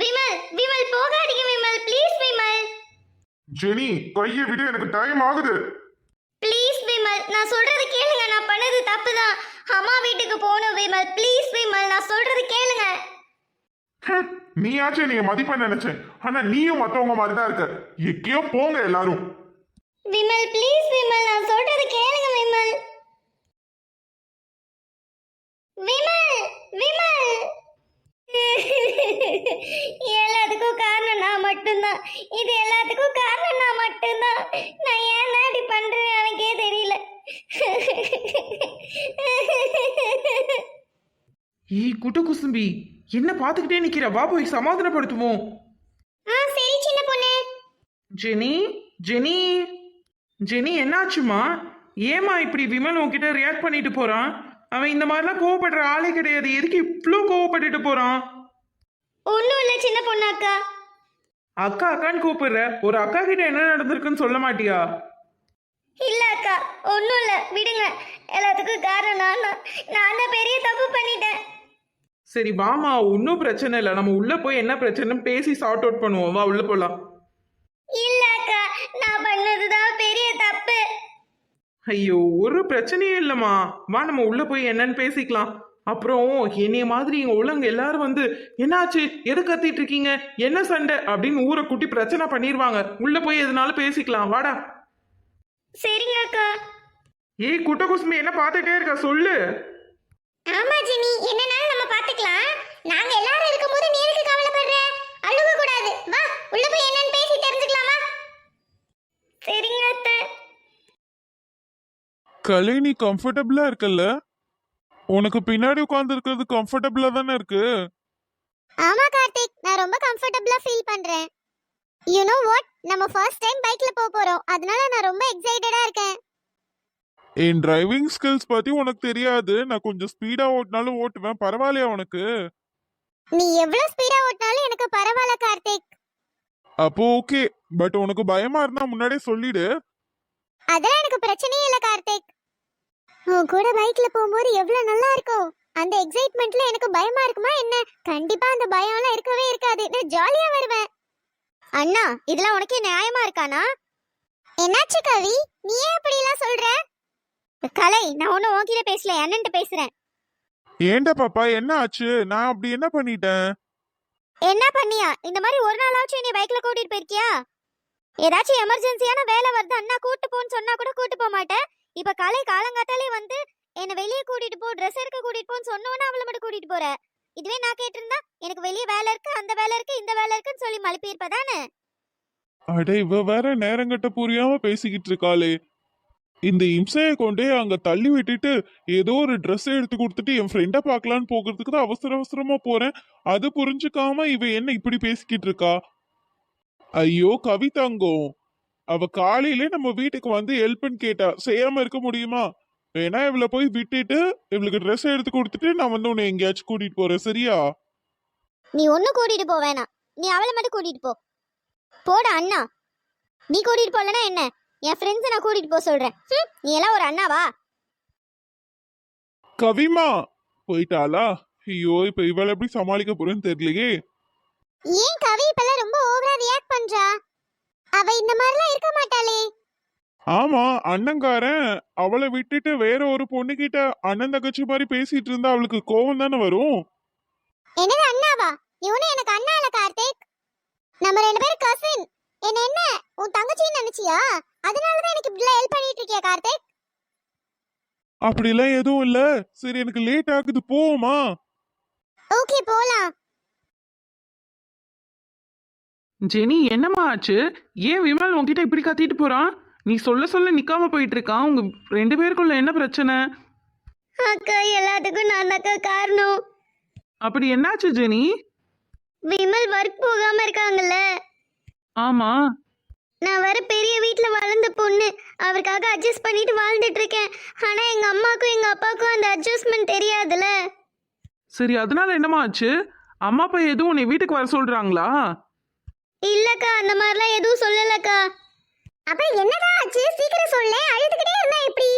விமல் விமல் போகாதீங்க Vimal. Please Vimal. Jenny கையை விடு எனக்கு டைம் ஆகுது. ப்ளீஸ் விமல். நான் சொல்றது கேளுங்க. நான் பண்ணது தப்பு தான் அம்மா வீட்டுக்கு போகணும் விமல். ப்ளீஸ் விமல். நான் சொல்றது கேளுங்க. நீயாச்சும் நீ மதிப்ப நினைச்சேன். ஆனா நீயும் மத்தவங்க மாதிரி தான் இருக்க. எங்கேயோ போங்க எல்லாரும். விமல் ப்ளீஸ் விமல். நான் சொல்றது கேளுங்க விமல். விமல் எல்லாத்துக்கும் காரணம் நான் மட்டும்தான். இது எல்லாத்துக்கும் காரணம் நான் மட்டும்தான். நான் ஏன் இப்படி பண்றேன்னு எனக்கே தெரியல. ஏய் குட்டு குசும்பி என்ன பார்த்துக்கிட்டே நிக்கிற? வா போய் சமாதானப்படுத்துவோம். ஆ சரி சின்ன பொண்ணு. ஜெனி ஜெனி ஜெனி என்னாச்சுமா? ஏமா இப்படி விமல் உன்கிட்ட ரியாக்ட் பண்ணிட்டு போறான்? அவன் இந்த மாதிரிலாம் கோவப்படுற ஆளே கிடையாது. எதுக்கு இவ்வளோ கோவப்பட்டுட்டு போறான்? ஒன்றும் இல்லை சின்ன பொண்ணு அக்கா. அக்கா அக்கான்னு கூப்பிடுற. ஒரு அக்கா கிட்ட என்ன நடந்திருக்குன்னு சொல்ல மாட்டியா? இல்ல அக்கா ஒன்றும் இல்லை. விடுங்க. எல்லாத்துக்கும் காரணம் நான் தான். நான் தான் பெரிய தப்பு பண்ணிட்டேன். சரி வாமா ஒன்றும் பிரச்சனை இல்லை. நம்ம உள்ள போய் என்ன பிரச்சனைன்னு பேசி சார்ட் அவுட் பண்ணுவோம். வா உள்ள போலாம். இல்ல அக்கா நான் பண்ணதுதான் பெரிய தப்பு. ஐயோ ஒரு பிரச்சனையும் இல்லைம்மா வா நம்ம உள்ள போய் என்னன்னு பேசிக்கலாம். அப்புறம் என்னைய மாதிரி இங்க உள்ளவங்க எல்லாரும் வந்து என்னாச்சு? எது கத்திட்டு இருக்கீங்க? என்ன சண்டை? அப்படின்னு ஊரை கூட்டி பிரச்சனை பண்ணிடுவாங்க உள்ள போய் எதுனாலும் பேசிக்கலாம். வாடா. சரிங்க அக்கா. ஏய் குட்ட குசுமி என்ன பார்த்துட்டே இருக்க? சொல்லு. ஆமா ஜினி. என்னனாலும் நம்ம பாத்துக்கலாம் நாங்க எல்லாரும் இருக்கும்போது நீ எதுக்கு கவலைப்படுற? அழுக கூடாது. வா உள்ள போய் என்னன்னு பேசி தெரிஞ்சுக்கலாமா? சரிங்க அத்தை. கலை நீ கம்ஃபர்டபுளா இருக்கல்ல? உனக்கு பின்னாடி உட்கார்ந்து இருக்கிறது கம்ஃபர்டபுளா தானே இருக்கு? ஆமா கார்த்திக். நான் ரொம்ப கம்ஃபர்ட்டபிளா ஃபீல் பண்றேன். யூ நோ வாட் நம்ம ஃபர்ஸ்ட் டைம் பைக்ல போக போறோம். அதனால நான் ரொம்ப எக்ஸைட்டடா இருக்கேன். என் டிரைவிங் ஸ்கில்ஸ் பத்தி உனக்கு தெரியாது. நான் கொஞ்சம் ஸ்பீடா ஓட்டினாலும் ஓட்டுவேன். பரவாயில்லையா உனக்கு? நீ எவ்வளவு ஸ்பீடா ஓட்டினாலும் எனக்கு பரவாயில்ல கார்த்திக். அப்போ ஓகே பட் உனக்கு பயமா இருந்தா முன்னாடியே சொல்லிடு. அதெல்லாம் எனக்கு பிரச்சனையே இல்ல கார்த்திக். உன் கூட பைக்ல போகும்போது எவ்வளவு நல்லா இருக்கும்? அந்த எக்ஸைட்மெண்ட்ல எனக்கு பயமா இருக்குமா என்ன? கண்டிப்பா அந்த பயம்லாம் இருக்கவே இருக்காது. நான் ஜாலியா வருவேன். அண்ணா இதெல்லாம் உனக்கு நியாயமா இருக்கானா? என்னாச்சு கவி? நீ ஏன் அப்படி எல்லாம் சொல்ற? கலை நான் ஒன்னும் உன்கிட்ட பேசல அண்ணன்ட்ட பேசுறேன். ஏன்டா பாப்பா என்ன ஆச்சு? நான் அப்படி என்ன பண்ணிட்டேன்? என்ன பண்ணியா? இந்த மாதிரி ஒரு நாளாச்சும் நீ பைக்ல கூட்டிட்டு போயிருக்கியா? ஏதாச்சும் எமர்ஜென்சியான வேலை வருது அண்ணா கூட்டு போன்னு சொன்னா கூட கூட்டு போக மாட்டேன். இப்ப காலை காலங்காத்தாலே வந்து என்ன வெளியே கூட்டிட்டு போ ட்ரெஸ் எடுக்க கூட்டிட்டு போன்னு சொன்னோன்னா அவளை மட்டும் கூட்டிட்டு போற. இதுவே நான் கேட்டிருந்தா எனக்கு வெளியே வேலை இருக்கு அந்த வேலை இருக்கு இந்த வேலை இருக்குன்னு சொல்லி மழுப்பியிருப்பதானே அட இவ வேற நேரங்கட்ட புரியாம பேசிக்கிட்டு இருக்காளே. இந்த இம்சையை கொண்டே அங்க தள்ளி விட்டுட்டு ஏதோ ஒரு ட்ரெஸ் எடுத்து கொடுத்துட்டு என் ஃப்ரெண்டை பார்க்கலான்னு போகிறதுக்கு தான் அவசர அவசரமா போறேன். அது புரிஞ்சுக்காம இவ என்ன இப்படி பேசிக்கிட்டு இருக்கா? ஐயோ கவிதாங்கம் அவ காலையிலே நம்ம வீட்டுக்கு வந்து ஹெல்ப்னு கேட்டா செய்யாம இருக்க முடியுமா? வேணா இவளை போய் விட்டுட்டு இவளுக்கு Dress எடுத்து கொடுத்துட்டு நான் வந்து உன்னை எங்கேயாச்சும் கூட்டிட்டு போறேன். சரியா? நீ ஒன்னும் கூட்டிட்டு போ வேணாம். நீ அவளை மட்டும் கூட்டிட்டு போ. போடா அண்ணா. நீ கூட்டிட்டு போலனா என்ன? என் ஃப்ரெண்ட்ஸை நான் கூட்டிட்டு போக சொல்றேன். நீ எல்லாம் ஒரு அண்ணாவா கவிமா போயிட்டாளா? ஐயோ இப்ப இவளை எப்படி சமாளிக்க போறேன்னு தெரியலையே. ஏன் கவி இப்பெல்லாம் ரொம்ப ஓவரா ரியாக்ட் பண்றா? அவ இந்த மாதிரிலாம் இருக்க மாட்டாளே. ஆமா அண்ணங்காரன் அவளை விட்டுட்டு வேற ஒரு பொண்ணுகிட்ட அண்ணன் தங்கச்சி மாதிரி பேசிட்டு இருந்தா அவளுக்கு கோவம் தானே வரும்? என்னது அண்ணாவா? இவனு எனக்கு அண்ணா இல்ல கார்த்திக். நம்ம ரெண்டு பேரும் கசின் என்ன என்ன? உன் தங்கச்சின்னு நினைச்சியா? அதனாலதான் எனக்கு இப்படி ஹெல்ப் பண்ணிட்டு இருக்கியா கார்த்திக்? அப்படிலாம் எதுவும் இல்ல. சரி எனக்கு லேட் ஆகுது போமா ஓகே போலாம். ஜெனி என்னம்மா ஆச்சு? ஏன் விமல் உன்கிட்ட இப்படி கத்திட்டு போறான் நீ சொல்ல சொல்ல நிக்காம போயிட்டு இருக்கான் உங்க ரெண்டு பேருக்குள்ள என்ன பிரச்சனை? அக்கா எல்லாத்துக்கும் நான் அக்கா காரணம். அப்படி என்னாச்சு ஜெனி? விமல் ஒர்க் போகாம இருக்காங்கல்ல. ஆமா. நான் வர பெரிய வீட்ல வளர்ந்த பொண்ணு. அவருக்காக அட்ஜஸ்ட் பண்ணிட்டு வாழ்ந்துட்டு இருக்கேன். ஆனா எங்க அம்மாக்கும் எங்க அப்பாவுக்கும் அந்த அட்ஜஸ்ட்மெண்ட் தெரியாதுல சரி அதனால என்னம்மா ஆச்சு? அம்மா அப்பா எதுவும் உன்னை வீட்டுக்கு வர சொல்றாங்களா? இல்லக்கா அந்த மாதிரிலாம் எதுவும் சொல்லலக்கா. அப்புறம் என்னதான் ஆச்சு? சீக்கிரம் சொல்ல அழுதுகிட்டே இருந்தா எப்படி?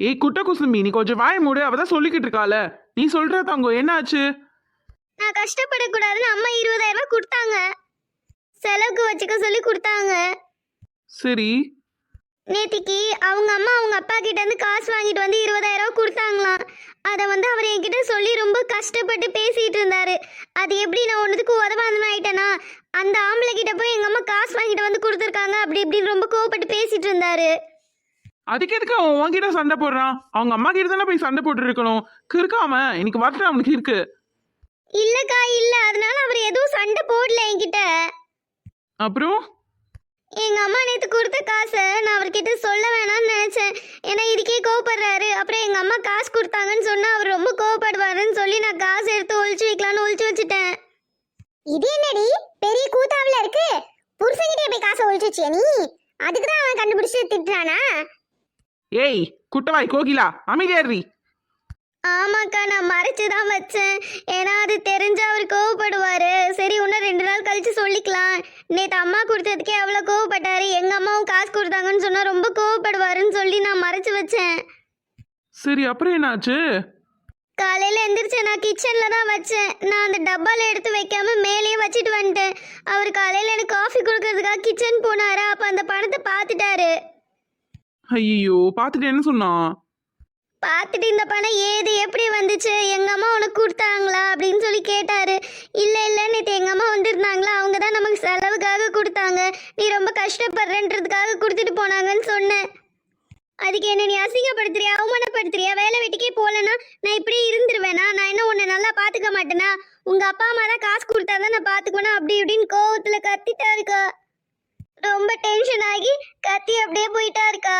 ஏய் குட்ட குசும்பி நீ கொஞ்சம் வாய மூடு அவ தான் சொல்லிக்கிட்டு இருக்கால நீ சொல்ற தங்கம் என்ன ஆச்சு நான் கஷ்டப்படக்கூடாதுன்னு அம்மா இருபதாயிரம் ரூபாய் செலவுக்கு வச்சுக்க சொல்லி கொடுத்தாங்க. சரி. நேத்திக்கு அவங்க அம்மா அவங்க அப்பா கிட்ட இருந்து காசு வாங்கிட்டு வந்து இருபதாயிரம் ரூபாய் கொடுத்தாங்களாம். அதை வந்து அவர் என்கிட்ட சொல்லி ரொம்ப கஷ்டப்பட்டு பேசிட்டு இருந்தாரு. அது எப்படி நான் ஒன்றுத்துக்கு உதவாதன ஆயிட்டேனா? அந்த ஆம்பளை கிட்ட போய் எங்க அம்மா காசு வாங்கிட்டு வந்து கொடுத்துருக்காங்க. அப்படி இப்படின்னு ரொம்ப கோவப்பட்டு பேசிட்டு இருந்தாரு. அதுக்கு எதுக்கு அவன் உன்கிட்ட சண்டை போடுறான்? அவங்க அம்மா கிட்ட தானே போய் சண்டை போட்டு இருக்கணும் கிறுக்காம இன்னைக்கு வரட்டும் அவனுக்கு இருக்கு. இல்லக்கா இல்ல. அதனால அவர் எதுவும் சண்டை போடல என்கிட்ட. அப்புறம்? எங்க அம்மா நேத்து கொடுத்த காசை நான் அவர்கிட்ட சொல்ல வேணாம்னு நினைச்சேன். ஏன்னா இதுக்கே கோவப்படுறாரு. அப்புறம் எங்க அம்மா காசு கொடுத்தாங்கன்னு சொன்னா அவர் ரொம்ப கோவப்படுவாருன்னு சொல்லி நான் காசு எடுத்து ஒளிச்சு வைக்கலாம்னு ஒளிச்சு வச்சுட்டேன். இது என்னடி? பெரிய கூத்தாவில இருக்கு. புருஷன்கிட்டே போய் காசை ஒளிச்சு வச்சியா நீ? அதுக்கு தான் அவன் கண்டுபிடிச்சு திட்டுறானா? ஏய் குட்டவாய் கோகிலா அமைதியாரி ஆமாக்கா நான் மறைச்சு தான் வச்சேன். ஏன்னா அது தெரிஞ்சா அவர் கோவப்படுவாரு. சரி இன்னும் ரெண்டு நாள் கழிச்சு சொல்லிக்கலாம். நேற்று அம்மா கொடுத்ததுக்கே அவ்வளோ கோவப்பட்டாரு. எங்க அம்மாவும் காசு கொடுத்தாங்கன்னு சொன்னா ரொம்ப கோவப்படுவாருன்னு சொல்லி நான் மறைச்சு வச்சேன். சரி அப்புறம் என்னாச்சு? காலையில எந்திரிச்சு நான் கிச்சன்ல தான் வச்சேன். நான் அந்த டப்பால எடுத்து வைக்காம மேலேயே வச்சுட்டு வந்துட்டேன். அவர் காலையில எனக்கு காஃபி கொடுக்கறதுக்காக கிச்சன் போனாரு? அப்ப அந்த பணத்தை பார்த்துட்டாரு. ஐயோ பார்த்துட்டு என்ன சொன்னான். பார்த்துட்டு இந்த பணம் ஏது எப்படி வந்துச்சு? எங்கள் அம்மா உனக்கு கொடுத்தாங்களா? அப்படின்னு சொல்லி கேட்டார். இல்லை இல்லை நேற்று எங்கள் அம்மா வந்திருந்தாங்களா? அவங்க தான் நமக்கு செலவுக்காக கொடுத்தாங்க. நீ ரொம்ப கஷ்டப்படுறன்றதுக்காக கொடுத்துட்டு போனாங்கன்னு சொன்னேன் அதுக்கு என்ன நீ அசிங்கப்படுத்துறியா? அவமானப்படுத்துறியா? வேலை வெட்டிக்கே போகலன்னா நான் இப்படியே இருந்துருவேனா? நான் என்ன உன்னை நல்லா பார்த்துக்க மாட்டேனா? உங்கள் அப்பா அம்மா தான் காசு கொடுத்தா தான் நான் பார்த்துக்கணும் அப்படி இப்படின்னு கோவத்தில் கத்திட்டா இருக்கா. ரொம்ப டென்ஷன் ஆகி கத்தி அப்படியே போயிட்டா இருக்கா.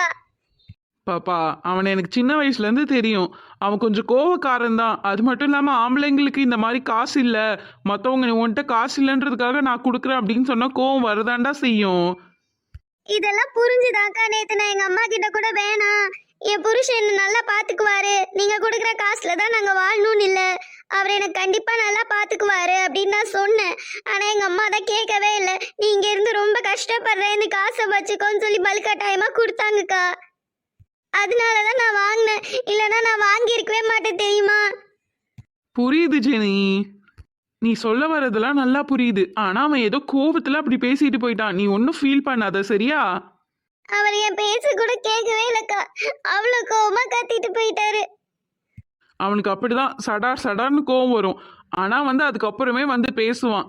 பாப்பா அவனை எனக்கு சின்ன வயசுலேருந்து தெரியும். அவன் கொஞ்சம் கோவக்காரன் தான் அது மட்டும் இல்லாமல் ஆம்பளைங்களுக்கு இந்த மாதிரி காசு இல்லை. மற்றவங்க உன்கிட்ட காசு இல்லைன்றதுக்காக நான் கொடுக்குறேன் அப்படின்னு சொன்னால் கோவம் வரதாண்டா செய்யும். இதெல்லாம் புரிஞ்சுதாக்கா நேத்து நான் எங்கள் அம்மா கிட்ட கூட வேணாம் என் புருஷன் என்ன நல்லா பார்த்துக்குவாரு நீங்கள் கொடுக்குற காசில் தான் நாங்கள் வாழணும்னு இல்லை. அவர் எனக்கு கண்டிப்பாக நல்லா பார்த்துக்குவாரு அப்படின்னு நான் சொன்னேன். ஆனால் எங்கள் அம்மா தான் கேட்கவே இல்லை. நீ இருந்து ரொம்ப கஷ்டப்படுற இந்த காசை வச்சுக்கோன்னு சொல்லி பல்கட்டாயமாக கொடுத்தாங்கக்கா. அதனாலதான் நான் வாங்கினேன். இல்லைன்னா நான் வாங்கியிருக்கவே மாட்டேன் தெரியுமா? புரியுது ஜெனி. நீ சொல்ல வர்றதெல்லாம் நல்லா புரியுது. ஆனால் அவன் ஏதோ கோவத்தில் அப்படி பேசிட்டு போயிட்டான். நீ ஒன்றும் ஃபீல் பண்ணாத சரியா? அவர் என் பேச்சு கூட கேட்கவே இல்லக்கா அவ்வளோ கோவமா கத்திட்டு போயிட்டாரு. அவனுக்கு அப்படிதான் சடார் சடார்னு கோவம் வரும். ஆனால் வந்து அதுக்கப்புறமே வந்து பேசுவான்.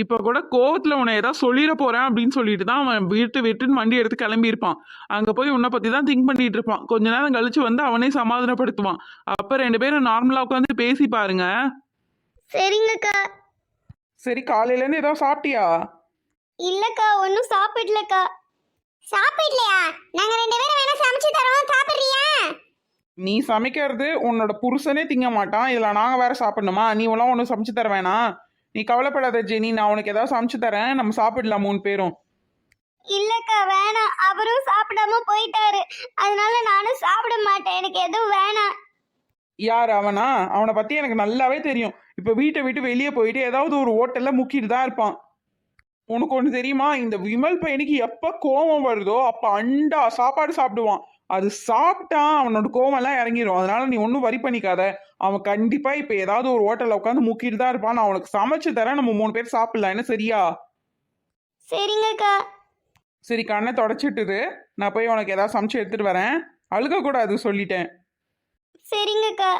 இப்போ கூட கோவத்தில் உன்னை ஏதாவது சொல்லிட போகிறேன் அப்படின்னு சொல்லிட்டு தான் அவன் வீட்டு விட்டுன்னு வண்டி எடுத்து கிளம்பியிருப்பான். அங்கே போய் உன்னை பற்றி தான் திங்க் பண்ணிட்டு இருப்பான். கொஞ்ச நேரம் கழிச்சு வந்து அவனே சமாதானப்படுத்துவான். அப்போ ரெண்டு பேரும் நார்மலாக உட்காந்து பேசி பாருங்க. சரிங்கக்கா. சரி காலையிலேருந்து ஏதாவது சாப்பிட்டியா? இல்லக்கா ஒன்றும் சாப்பிடலக்கா. சாப்பிடலையா? நாங்க ரெண்டு பேரும் வேணா சமைச்சு தரோம். சாப்பிடுறியா? நீ சமைக்கிறது உன்னோட புருஷனே திங்க மாட்டான். இதில் நாங்கள் வேற சாப்பிடணுமா? நீ எல்லாம் ஒன்றும் சமைச்சு தர வேணாம். நீ கவலைப்படாத ஜெனி. நான் உனக்கு ஏதாவது சமைச்சு தரேன். நம்ம சாப்பிடலாம் மூணு பேரும்? இல்லக்கா வேணாம். அவரும் சாப்பிடாம போயிட்டாரு. அதனால நானும் சாப்பிட மாட்டேன். எனக்கு எதுவும் வேணாம். யார் அவனா? அவனை பற்றி எனக்கு நல்லாவே தெரியும். இப்போ வீட்டை விட்டு வெளியே போயிட்டு ஏதாவது ஒரு ஹோட்டலில் முக்கிட்டு தான் இருப்பான். உனக்கு ஒன்று தெரியுமா? இந்த விமல் பையனுக்கு எப்போ கோவம் வருதோ அப்போ அண்டா சாப்பாடு சாப்பிடுவான். அது சாப்பிட்டான் அவனோட கோவம்லாம் இறங்கிடும் அதனால நீ ஒன்றும் வரி பண்ணிக்காத. அவன் கண்டிப்பாக இப்போ ஏதாவது ஒரு ஹோட்டலில் உட்காந்து முக்கிட்டு தான் இருப்பான். நான் அவனுக்கு சமைச்சு தரேன். நம்ம மூணு பேர் சாப்பிடலாம். என்ன சரியா? சரிங்கக்கா சரி கண்ணை தொடச்சிட்டுது நான் போய் உனக்கு ஏதாவது சமைச்சு எடுத்துட்டு வரேன். அழுக கூடாது சொல்லிட்டேன் சரிங்கக்கா